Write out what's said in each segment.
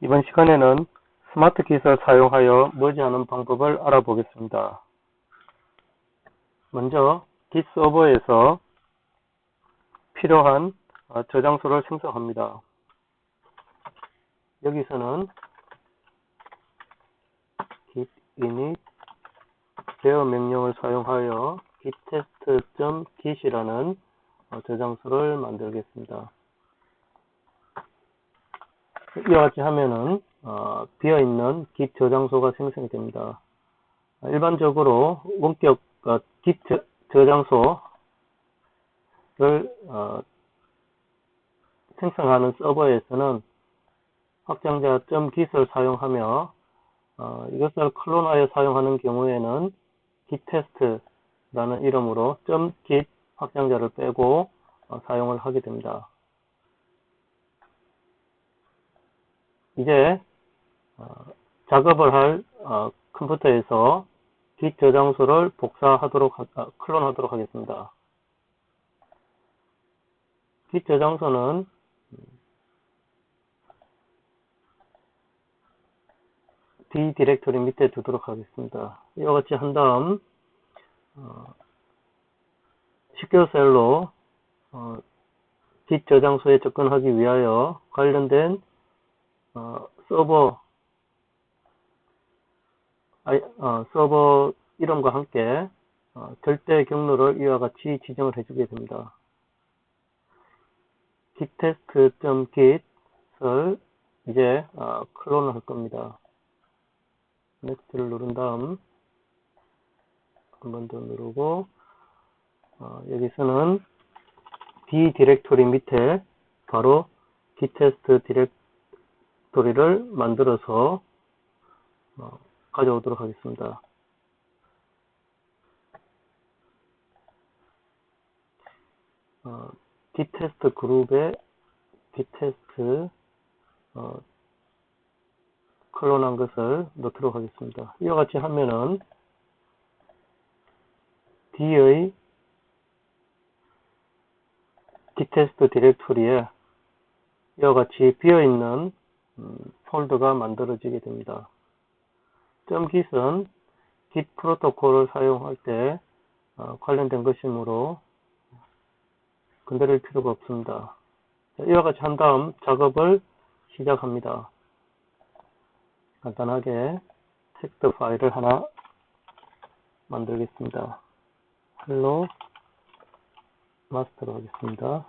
이번 시간에는 스마트 깃을 사용하여 머지하는 방법을 알아보겠습니다. 먼저 깃 서버에서 필요한 어, 저장소를 생성합니다. 여기서는 git init bear 명령을 사용하여 gittest.git이라는 어, 저장소를 만들겠습니다. 이와 같이 하면은 어, 비어있는 git 저장소가 생성이 됩니다. 일반적으로 원격 어, git 저, 장소를 어, 생성하는 서버에서는 확장자 .git을 사용하며 어, 이것을 클론하여 사용하는 경우에는 gittest라는 이름으로 .git 확장자를 빼고 어, 사용을 하게 됩니다. 이제 어, 작업을 할 어, 컴퓨터에서 git 저장소를 복사하도록 아, 클론하도록 하겠습니다. git 저장소는 D 디렉토리 밑에 두도록 하겠습니다. 이와 같이 한 다음 어, 시큐어 셀로 어, git 저장소에 접근하기 위하여 관련된 어, 서버 아이, 어, 서버 이름과 함께 어, 절대 경로를 이와 같이 지정을 해주게 됩니다. gittest.git을 이제 어, 클론을 할 겁니다. 넥스트를 누른 다음 한 번 더 누르고 어, 여기서는 D 디렉토리 밑에 바로 gittest 디렉 스토리를 만들어서 어, 가져오도록 하겠습니다. 어, 디테스트 그룹에 디테스트 어, 클론한 것을 넣도록 하겠습니다. 이와 같이 하면은 D의 디테스트 디렉토리에 이와 같이 비어있는 음, 폴더가 만들어지게 됩니다. .git은 git 프로토콜을 사용할 때 어, 관련된 것이므로 건드릴 필요가 없습니다. 이와 같이 한 다음 작업을 시작합니다. 간단하게 텍스트 파일을 하나 만들겠습니다. hello 마스터로 하겠습니다.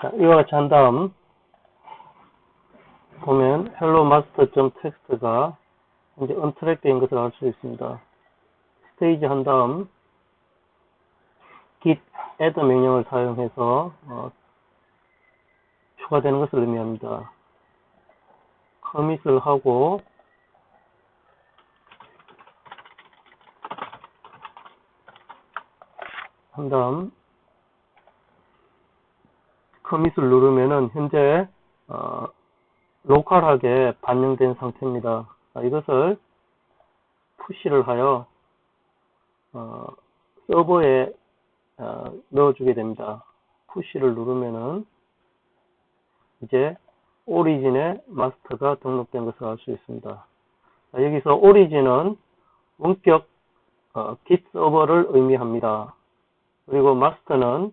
자, 이와 같이 한 다음 보면 hello master.txt가 이제 언트랙 된 것을 알 수 있습니다. 스테이지 한 다음 git add 명령을 사용해서 어, 추가되는 것을 의미합니다. 커밋을 하고 한 다음 커밋을 누르면은 현재 어, 로컬하게 반영된 상태입니다. 이것을 푸시를 하여 어, 서버에 어, 넣어주게 됩니다. 푸시를 누르면은 이제 오리진의 마스터가 등록된 것을 알 수 있습니다. 여기서 오리진은 원격 어, git 서버를 의미합니다. 그리고 마스터는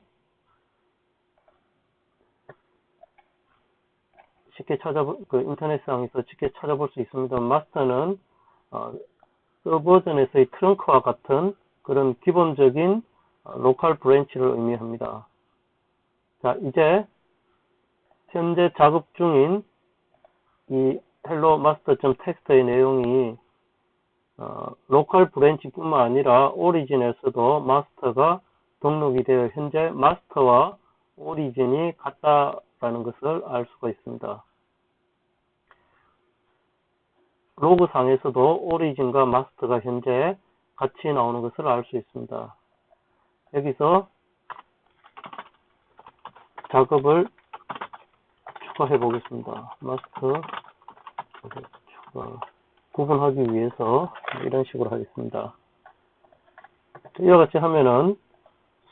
쉽게 찾아볼 그 인터넷상에서 쉽게 찾아볼 수 있습니다. 마스터는 어, 서버전에서의 트렁크와 같은 그런 기본적인 어, 로컬 브랜치를 의미합니다. 자 이제 현재 작업 중인 이 hello master.txt의 내용이 어, 로컬 브랜치뿐만 아니라 오리진에서도 마스터가 등록이 되어 현재 마스터와 오리진이 같다 라는 것을 알 수가 있습니다. 로그 상에서도 오리진과 마스터가 현재 같이 나오는 것을 알 수 있습니다. 여기서 작업을 추가해 보겠습니다. 마스터 추가 구분하기 위해서 이런 식으로 하겠습니다. 이와 같이 하면은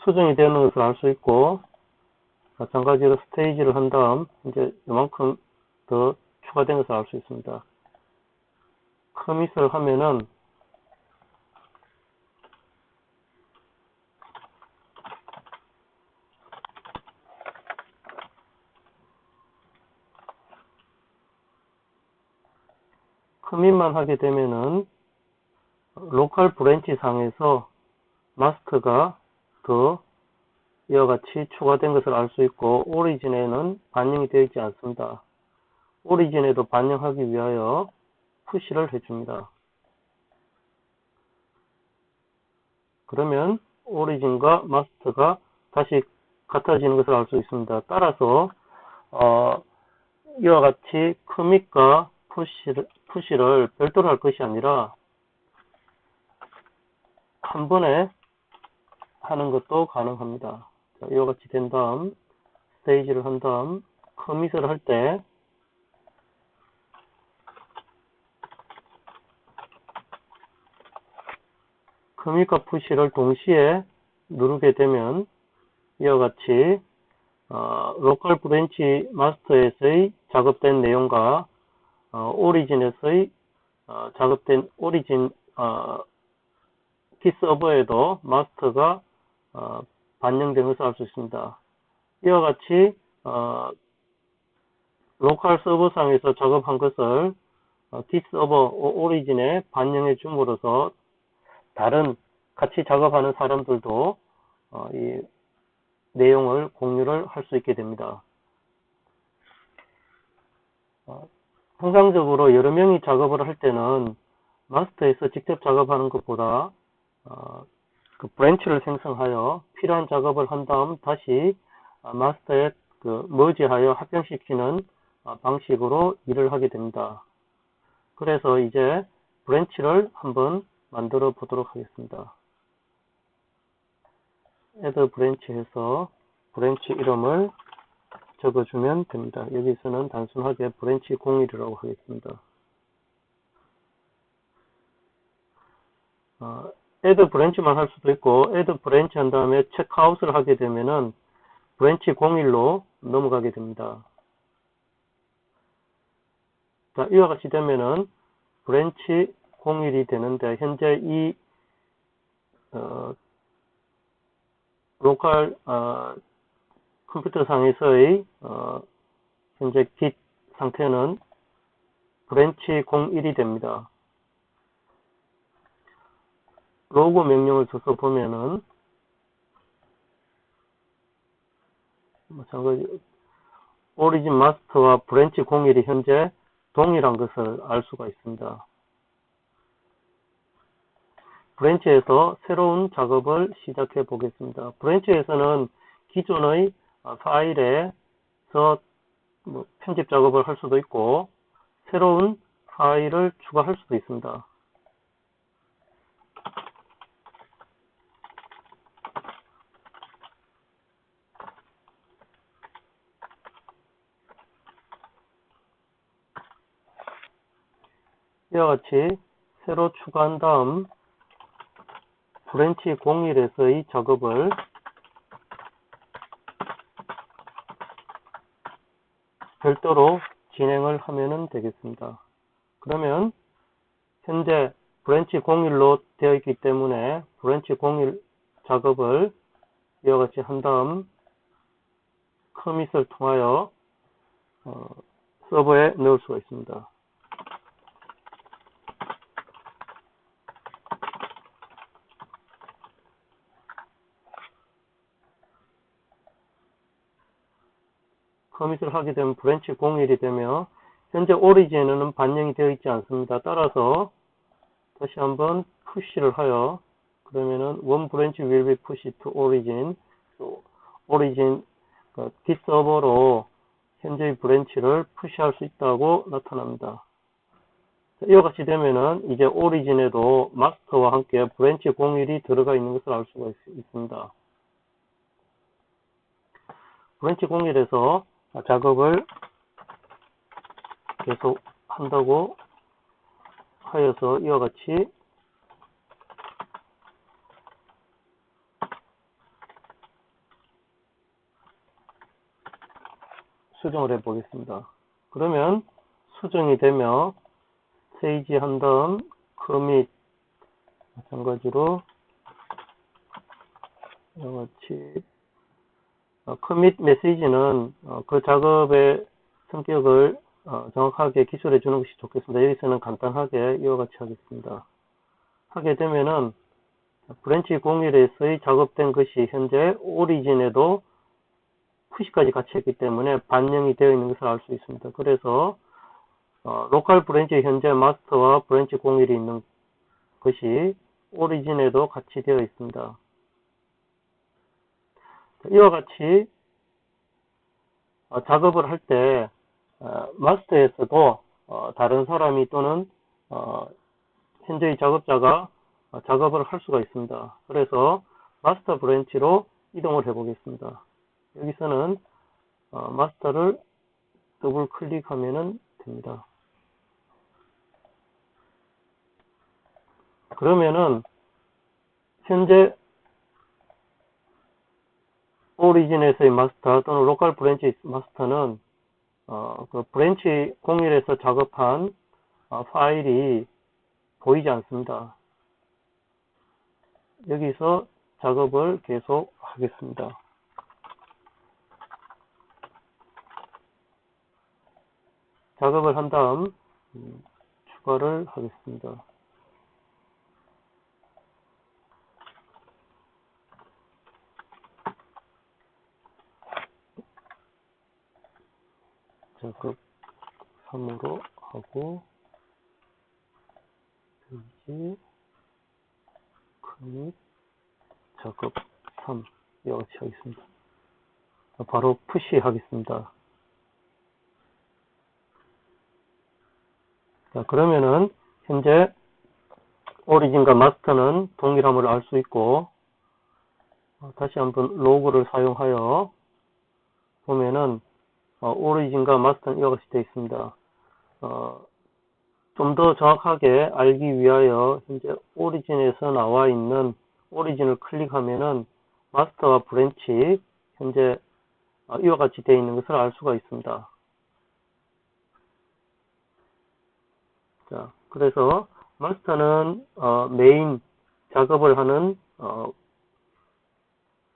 수정이 되는 것을 알 수 있고 마찬가지로 스테이지를 한 다음 이제 이만큼 더 추가된 것을 알 수 있습니다. 커밋을 하면은 커밋만 하게 되면은 로컬 브랜치 상에서 마스터가 더 이와 같이 추가된 것을 알 수 있고 오리진에는 반영이 되어 있지 않습니다. 오리진에도 반영하기 위하여 푸시를 해줍니다. 그러면 오리진과 마스터가 다시 같아지는 것을 알 수 있습니다. 따라서 어, 이와 같이 커밋과 푸시를, 푸시를 별도로 할 것이 아니라 한 번에 하는 것도 가능합니다. 자, 이와 같이 된 다음 스테이지를 한 다음 커밋을 할 때 커밋과 푸시를 동시에 누르게 되면 이와 같이 어, 로컬 브랜치 마스터에서의 작업된 내용과 어, 오리진에서의 어, 작업된 오리진 어, 키 서버에도 마스터가 어, 반영된 것을 알 수 있습니다. 이와 같이 어, 로컬 서버상에서 작업한 것을 어, 키 서버 오리진에 반영해 줌으로써 다른 같이 작업하는 사람들도 어, 이 내용을 공유를 할 수 있게 됩니다. 어, 통상적으로 여러 명이 작업을 할 때는 마스터에서 직접 작업하는 것보다 어, 그 브랜치를 생성하여 필요한 작업을 한 다음 다시 마스터에 그 머지하여 합병시키는 어, 방식으로 일을 하게 됩니다. 그래서 이제 브랜치를 한번 만들어 보도록 하겠습니다. add 브랜치 해서 브랜치 이름을 적어주면 됩니다. 여기서는 단순하게 브랜치 01이라고 하겠습니다. 어, add 브랜치만 할 수도 있고 add 브랜치 한 다음에 체크아웃을 하게 되면은 브랜치 01로 넘어가게 됩니다. 자, 이와 같이 되면은 브랜치 01이 되는데 현재 이 어, 로컬 어, 컴퓨터 상에서의 어, 현재 깃 상태는 브랜치 01이 됩니다. 로고 명령을 써서 보면은 마찬가지 오리진 마스터와 브랜치 01이 현재 동일한 것을 알 수가 있습니다. 브랜치에서 새로운 작업을 시작해 보겠습니다. 브랜치에서는 기존의 파일에서 뭐 편집 작업을 할 수도 있고 새로운 파일을 추가할 수도 있습니다. 이와 같이 새로 추가한 다음 브랜치 01에서의 작업을 별도로 진행을 하면 되겠습니다. 그러면 현재 브랜치 01로 되어 있기 때문에 브랜치 01 작업을 이와 같이 한 다음 커밋을 통하여 어, 서버에 넣을 수가 있습니다. 커밋을 하게 되면 브랜치 01이 되며 현재 오리진에는 반영이 되어 있지 않습니다. 따라서 다시 한번 푸시를 하여 그러면은 one branch will be pushed to origin origin 뒷 서버로 현재의 브랜치를 푸시할 수 있다고 나타납니다. 이와 같이 되면은 이제 오리진에도 마스터와 함께 브랜치 01이 들어가 있는 것을 알 수가 있, 습니다 브랜치 01에서 작업을 계속 한다고 하여서 이와 같이 수정을 해 보겠습니다. 그러면 수정이 되며 세이지 한 다음 commit 마찬가지로 이와 같이 어, commit 메시지는 어, 그 작업의 성격을 어, 정확하게 기술해 주는 것이 좋겠습니다. 여기서는 간단하게 이와 같이 하겠습니다. 하게 되면은 브랜치 01에서의 작업된 것이 현재 오리진에도 푸시까지 같이 했기 때문에 반영이 되어 있는 것을 알 수 있습니다. 그래서 어, 로컬 브랜치 현재 마스터와 브랜치 01이 있는 것이 오리진에도 같이 되어 있습니다. 이와 같이 어, 작업을 할때 어, 마스터에서도 어, 다른 사람이 또는 어, 현재의 작업자가 어, 작업을 할 수가 있습니다. 그래서 마스터 브랜치로 이동을 해 보겠습니다. 여기서는 어, 마스터를 더블 클릭하면 됩니다. 그러면은 현재 오리진에서의 마스터 또는 로컬 브랜치 마스터는 어, 그 브랜치 01에서 작업한 어, 파일이 보이지 않습니다. 여기서 작업을 계속 하겠습니다. 작업을 한 다음 음, 추가를 하겠습니다. 작업 3으로 하고 페이지 클릭 작업 3 이렇게 하겠습니다. 바로 푸시 하겠습니다. 자, 그러면은 현재 오리진과 마스터는 동일함을 알 수 있고 어, 다시 한번 로그를 사용하여 보면은 어, 오리진과 마스터는 이와 같이 되어 있습니다. 어, 좀 더 정확하게 알기 위하여 현재 오리진에서 나와 있는 오리진을 클릭하면은 마스터와 브랜치 현재 어, 이와 같이 되어 있는 것을 알 수가 있습니다. 자, 그래서 마스터는 어, 메인 작업을 하는 어,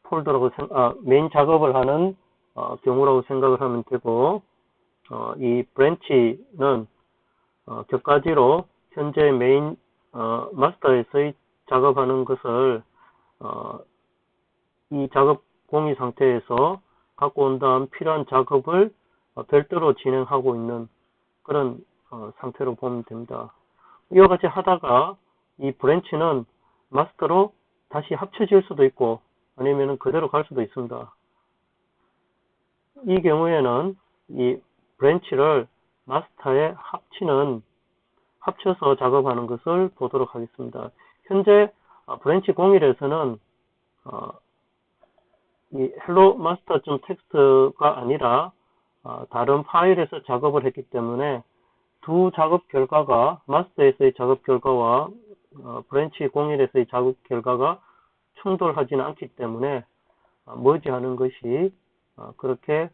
폴더라고 생, 아, 메인 작업을 하는 어, 경우라고 생각을 하면 되고 어, 이 브랜치는 어, 격가지로 현재 메인 어, 마스터에서의 작업하는 것을 어, 이 작업 공유 상태에서 갖고 온 다음 필요한 작업을 어, 별도로 진행하고 있는 그런 어, 상태로 보면 됩니다. 이와 같이 하다가 이 브랜치는 마스터로 다시 합쳐질 수도 있고 아니면 그대로 갈 수도 있습니다. 이 경우에는 이 브랜치를 마스터에 합치는 합쳐서 작업하는 것을 보도록 하겠습니다. 현재 어, 브랜치 01에서는 어, 이 hello master 텍스트가 아니라 어, 다른 파일에서 작업을 했기 때문에 두 작업 결과가 마스터에서의 작업 결과와 어, 브랜치 01에서의 작업 결과가 충돌하지는 않기 때문에 어, 머지하는 것이 어, 그렇게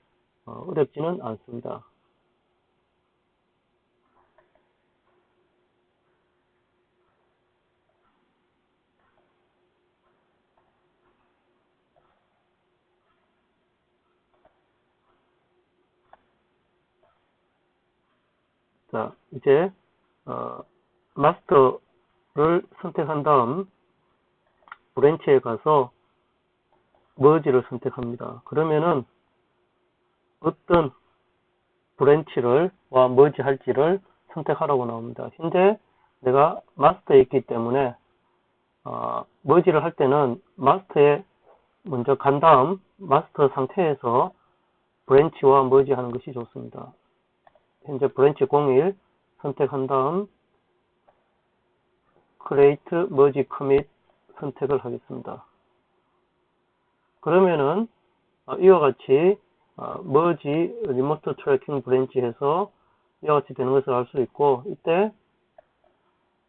어, 어렵지는 않습니다. 자, 이제 어, 마스터를 선택한 다음 브랜치에 가서 머지를 선택합니다. 그러면은 어떤 브랜치를 와 머지 할지를 선택하라고 나옵니다. 현재 내가 마스터에 있기 때문에 어, 머지를 할 때는 마스터에 먼저 간 다음 마스터 상태에서 브랜치와 머지 하는 것이 좋습니다. 현재 브랜치 01 선택한 다음 create merge commit 선택을 하겠습니다. 그러면은 어, 이와 같이 merge remote tracking branch 해서 이와 같이 되는 것을 알 수 있고 이때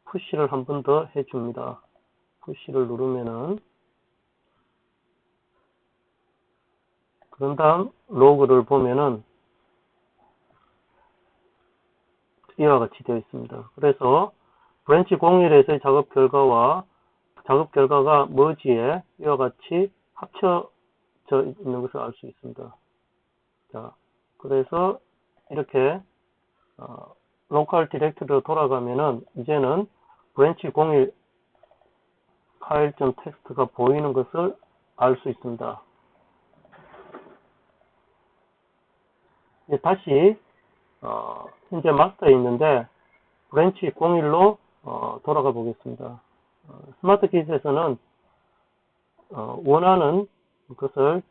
푸시를 한 번 더 해줍니다. 푸시를 누르면은 그런 다음 로그를 보면은 이와 같이 되어 있습니다. 그래서 브랜치 01에서의 작업 결과와 작업 결과가 머지에 이와 같이 합쳐져 있는 것을 알 수 있습니다. 자, 그래서 이렇게 어, 로컬 디렉토리로 돌아가면은 이제는 브랜치 01 파일.점 텍스트가 보이는 것을 알 수 있습니다. 이제 다시 어, 현재 마스터에 있는데 브랜치 01로 어, 돌아가 보겠습니다. 어, 스마트 킷에서는 어, 원하는 것을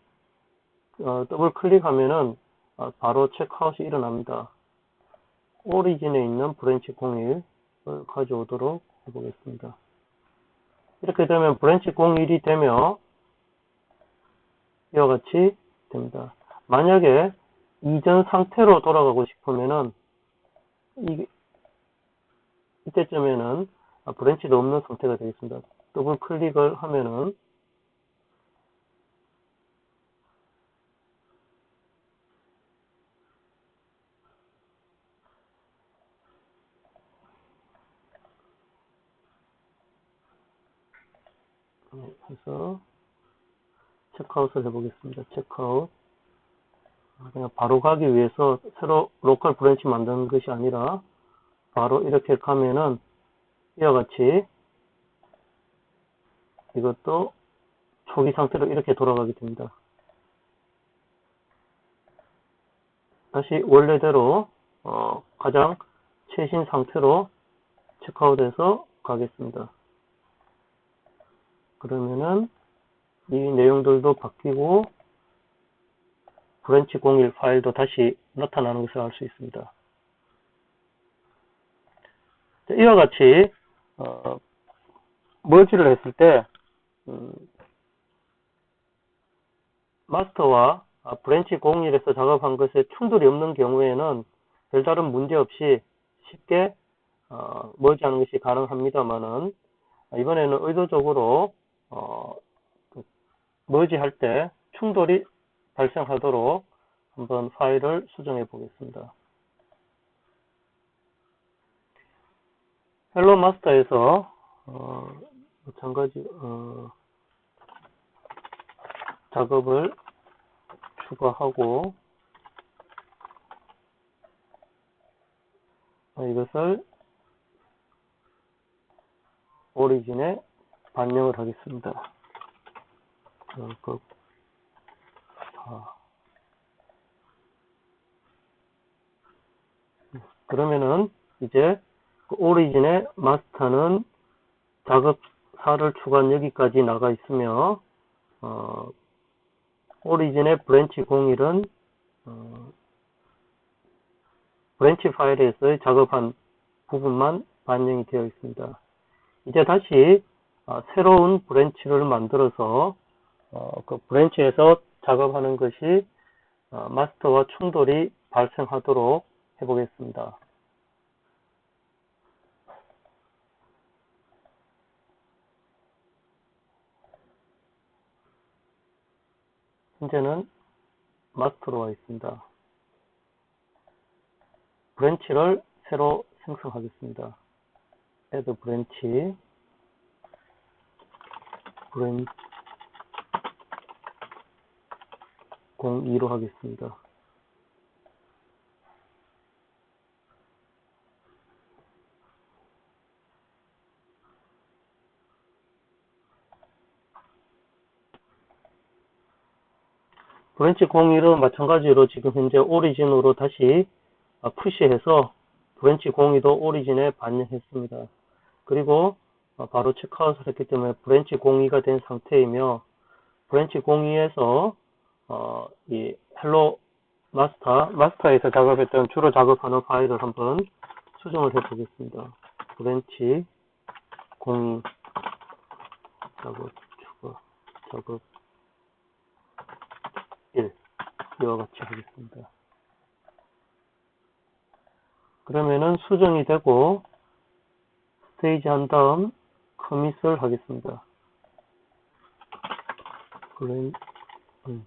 어, 더블 클릭하면은 어, 바로 체크아웃이 일어납니다. 오리진에 있는 브랜치 01을 가져오도록 해보겠습니다. 이렇게 되면 브랜치 01이 되며 이와 같이 됩니다. 만약에 이전 상태로 돌아가고 싶으면은 이, 이때쯤에는 브랜치도 없는 상태가 되겠습니다. 더블 클릭을 하면은 해서 체크아웃을 해보겠습니다. 체크아웃. 그냥 바로 가기 위해서 새로 로컬 브랜치 만드는 것이 아니라 바로 이렇게 가면은 이와 같이 이것도 초기 상태로 이렇게 돌아가게 됩니다. 다시 원래대로 어, 가장 최신 상태로 체크아웃해서 가겠습니다. 그러면은 이 내용들도 바뀌고 브랜치 01 파일도 다시 나타나는 것을 알 수 있습니다. 이와 같이 어, 머지를 했을 때 음, 마스터와 브랜치 01에서 작업한 것에 충돌이 없는 경우에는 별다른 문제 없이 쉽게 어, 머지하는 것이 가능합니다만은 이번에는 의도적으로 어, 머지할 때 충돌이 발생하도록 한번 파일을 수정해 보겠습니다. 헬로 마스터에서 어, 마찬가지 어, 작업을 추가하고 어, 이것을 오리진에 반영을 하겠습니다. 그, 자. 그러면은 이제 그 오리진의 마스터는 작업사를 추가한 여기까지 나가 있으며 어, 오리진의 브랜치 01은 어, 브랜치 파일에서 작업한 부분만 반영이 되어 있습니다. 이제 다시 어, 새로운 브랜치를 만들어서 어, 그 브랜치에서 작업하는 것이 어, 마스터와 충돌이 발생하도록 해보겠습니다. 현재는 마스터로 와 있습니다. 브랜치를 새로 생성하겠습니다. add 브랜치 브랜치 02로 하겠습니다. 브랜치 01은 마찬가지로 지금 현재 오리진으로 다시 푸시해서 브랜치 02도 오리진에 반영했습니다. 그리고 바로 체크아웃을 했기 때문에 브랜치 02가 된 상태이며 브랜치 02에서 어, 이 헬로 마스터, 마스터에서 작업했던 주로 작업하는 파일을 한번 수정을 해 보겠습니다. 브랜치 02 작업 추가 작업 1 이와 같이 하겠습니다. 스테이지 한 다음 커밋을 하겠습니다. 브랜, 음.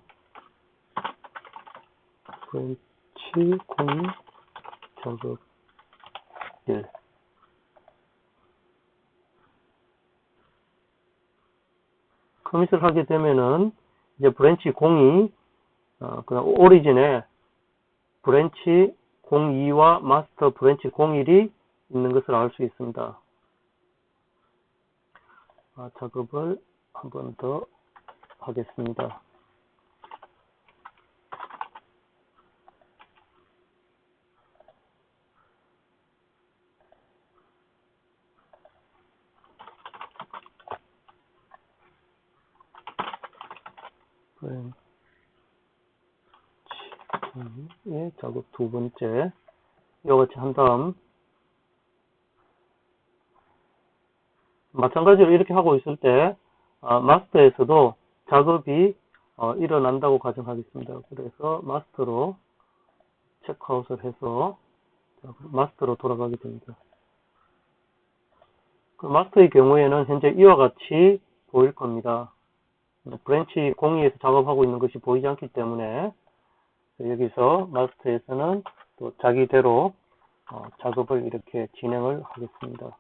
브랜치 공 작업 1 커밋을 하게 되면은 이제 브랜치 02 어, 그다음 오리진에 브랜치 02와 마스터 브랜치 01이 있는 것을 알 수 있습니다. 아, 작업을 한 번 더 하겠습니다. 예, 작업 두 번째 이와 같이 한 다음 마찬가지로 이렇게 하고 있을 때 아, 마스터에서도 작업이 어, 일어난다고 가정하겠습니다. 그래서 마스터로 체크아웃을 해서 마스터로 돌아가게 됩니다. 그 마스터의 경우에는 현재 이와 같이 보일 겁니다. 브랜치 공유에서 작업하고 있는 것이 보이지 않기 때문에 여기서 마스터에서는 또 자기대로 어, 작업을 이렇게 진행을 하겠습니다.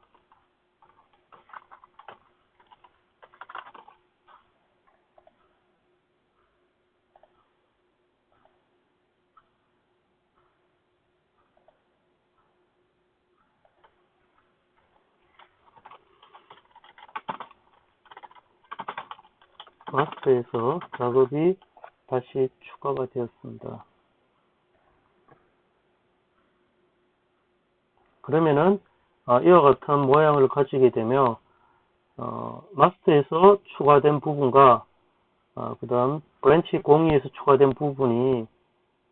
마스터에서 작업이 다시 추가가 되었습니다. 그러면은 어, 이와 같은 모양을 가지게 되며 어, 마스터에서 추가된 부분과 어, 그 다음 브랜치 공유에서 추가된 부분이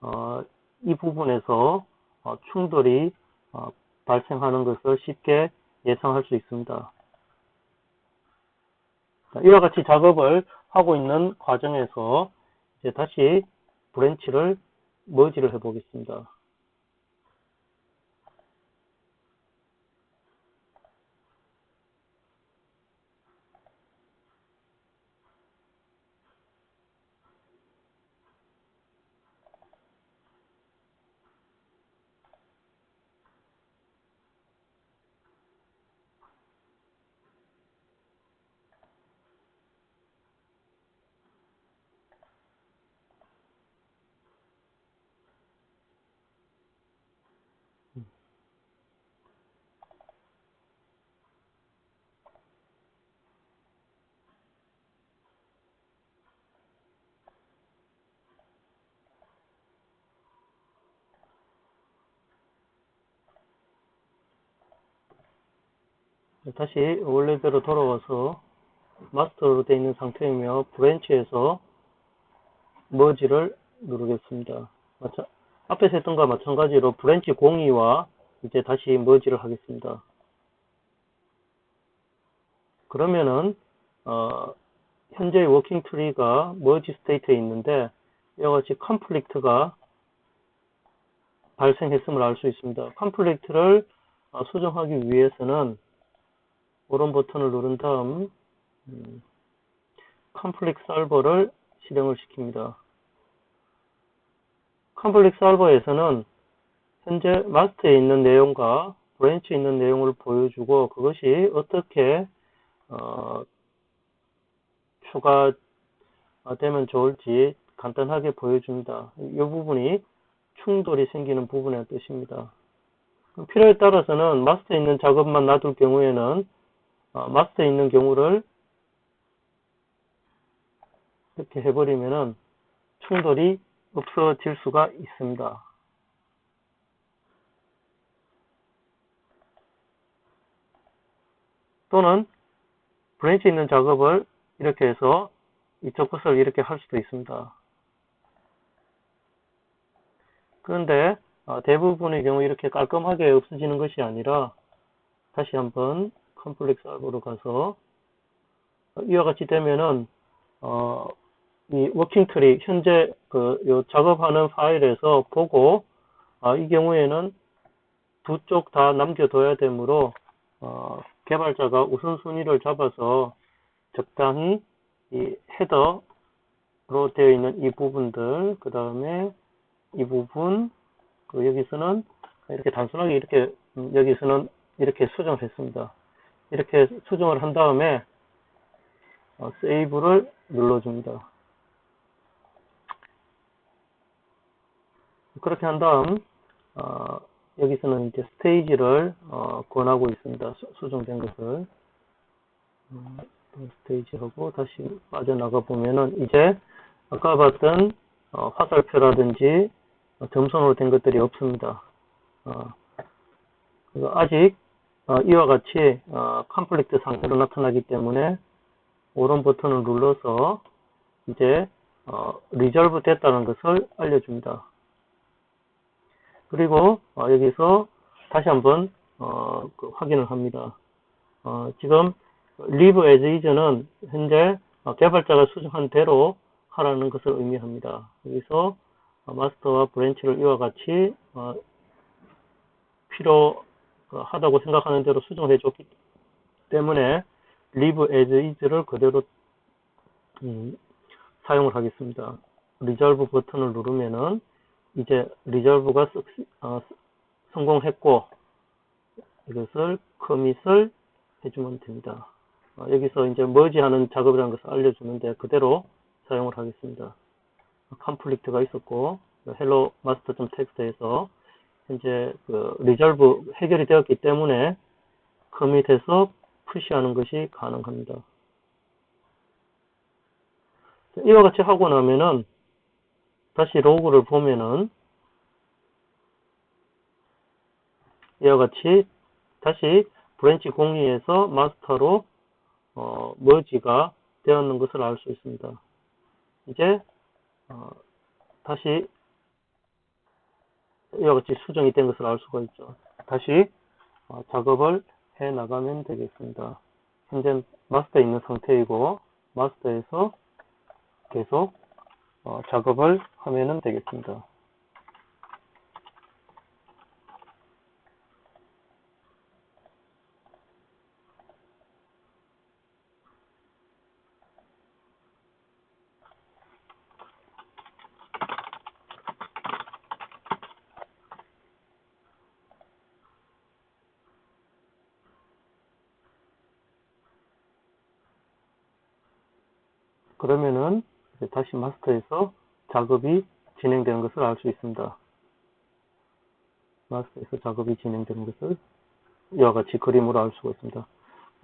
어, 이 부분에서 어, 충돌이 어, 발생하는 것을 쉽게 예상할 수 있습니다. 이와 같이 작업을 하고 있는 과정에서 이제 다시 브랜치를 머지를 해 보겠습니다. 다시 원래대로 돌아와서 마스터로 되어 있는 상태이며 브랜치에서 머지를 누르겠습니다. 마찬, 앞에서 했던 것과 마찬가지로 브랜치 공유와 이제 다시 머지를 하겠습니다. 그러면은 어, 현재 워킹 트리가 머지 스테이트에 있는데 이와 같이 컴플릭트가 발생했음을 알 수 있습니다. 컴플릭트를 어, 수정하기 위해서는 오른 버튼을 누른 다음 음, 컴플릭 설버를 실행을 시킵니다. 컴플릭 설버에서는 현재 마스터에 있는 내용과 브랜치에 있는 내용을 보여주고 그것이 어떻게 어, 추가되면 좋을지 간단하게 보여줍니다. 이 부분이 충돌이 생기는 부분의 뜻입니다. 필요에 따라서는 마스터에 있는 작업만 놔둘 경우에는 어, 마스터에 있는 경우를 이렇게 해버리면은 충돌이 없어질 수가 있습니다. 또는 브랜치 있는 작업을 이렇게 해서 이쪽 것을 이렇게 할 수도 있습니다. 그런데 어, 대부분의 경우 이렇게 깔끔하게 없어지는 것이 아니라 다시 한번 컴플렉스 알고로 가서 이와 같이 되면은 어, 이 워킹 트리 현재 그 작업하는 파일에서 보고 어, 이 경우에는 두 쪽 다 남겨둬야 되므로 어, 개발자가 우선순위를 잡아서 적당히 이 헤더로 되어 있는 이 부분들, 그 다음에 이 부분, 그 여기서는 이렇게 단순하게 이렇게 음, 여기서는 이렇게 수정을 했습니다. 이렇게 수정을 한 다음에 어, 세이브를 눌러줍니다. 그렇게 한 다음 어, 여기서는 이제 스테이지를 어, 권하고 있습니다. 수, 수정된 것을 음, 스테이지 하고 다시 빠져나가 보면은 이제 아까 봤던 어, 화살표라든지 어, 점선으로 된 것들이 없습니다. 어, 아직 어, 이와 같이 어, 컴플렉트 상태로 나타나기 때문에 오른 버튼을 눌러서 이제 어, 리졸브 됐다는 것을 알려줍니다. 그리고 어, 여기서 다시 한번 어, 그 확인을 합니다. 어, 지금 live as is는 현재 어, 개발자가 수정한 대로 하라는 것을 의미합니다. 여기서 어, 마스터와 브랜치를 이와 같이 어, 필요 하다고 생각하는 대로 수정해 줬기 때문에 live as is를 그대로 음, 사용을 하겠습니다. resolve 버튼을 누르면은 이제 resolve가 어, 성공했고 이것을 커밋을 해주면 됩니다. 어, 여기서 이제 머지하는 작업이라는 것을 알려주는데 그대로 사용을 하겠습니다. 컴플리트가 있었고 hello master.txt에서 현재 그 resolve 해결이 되었기 때문에 커밋해서 푸시하는 것이 가능합니다. 이와 같이 하고 나면은 다시 로그를 보면은 이와 같이 다시 브랜치 공유에서 마스터로 어, 머지가 되었는 것을 알 수 있습니다. 이제 어, 다시 이와 같이 수정이 된 것을 알 수가 있죠. 다시 어, 작업을 해 나가면 되겠습니다. 현재 마스터에 있는 상태이고 마스터에서 계속 어, 작업을 하면 되겠습니다. 그러면은 다시 마스터에서 작업이 진행되는 것을 알 수 있습니다. 마스터에서 작업이 진행되는 것을 이와 같이 그림으로 알 수가 있습니다.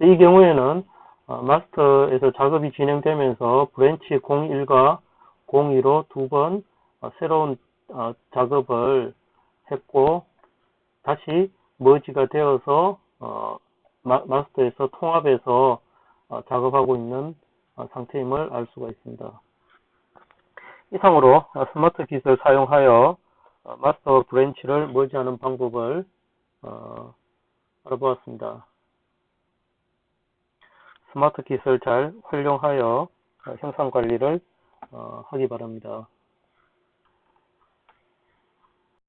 이 경우에는 어, 마스터에서 작업이 진행되면서 브랜치 01과 02로 두번 어, 새로운 어, 작업을 했고 다시 머지가 되어서 마스터에서 통합해서 작업하고 있는 상태임을 알 수가 있습니다. 이상으로 스마트 킷을 사용하여 어, 마스터 브랜치를 머지하는 방법을 어, 알아보았습니다. 스마트 킷을 잘 활용하여 어, 형상 관리를 하기 바랍니다.